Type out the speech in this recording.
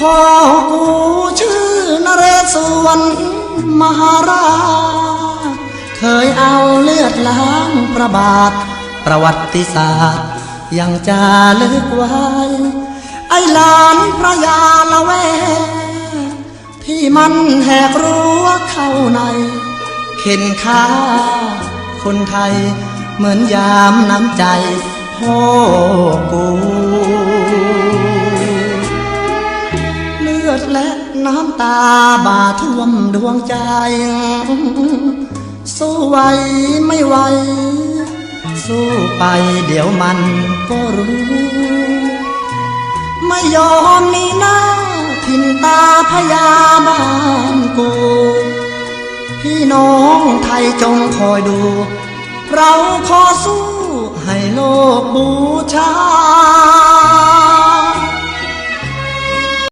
พ่อกูชื่อนเรศวรมหาราชเคยเอาเลือดล้างประบาท ประวัติศาสตร์ ยังจะลึกไว้ ไอ้หลานพระยาละแว ที่มันแหกรั้วเข้าในเข็นฆ่าคนไทยเหมือนยามน้ำใจพ่อกู อดและน้ำตาบาท่วมดวงใจ สู้ไหวไม่ไหว สู้ไปเดี๋ยวมันก็รู้ ไม่ยอมนีหน้าทินตาพยาบาลกู พี่น้องไทยจงคอยดู เราขอสู้ให้โลกบูชา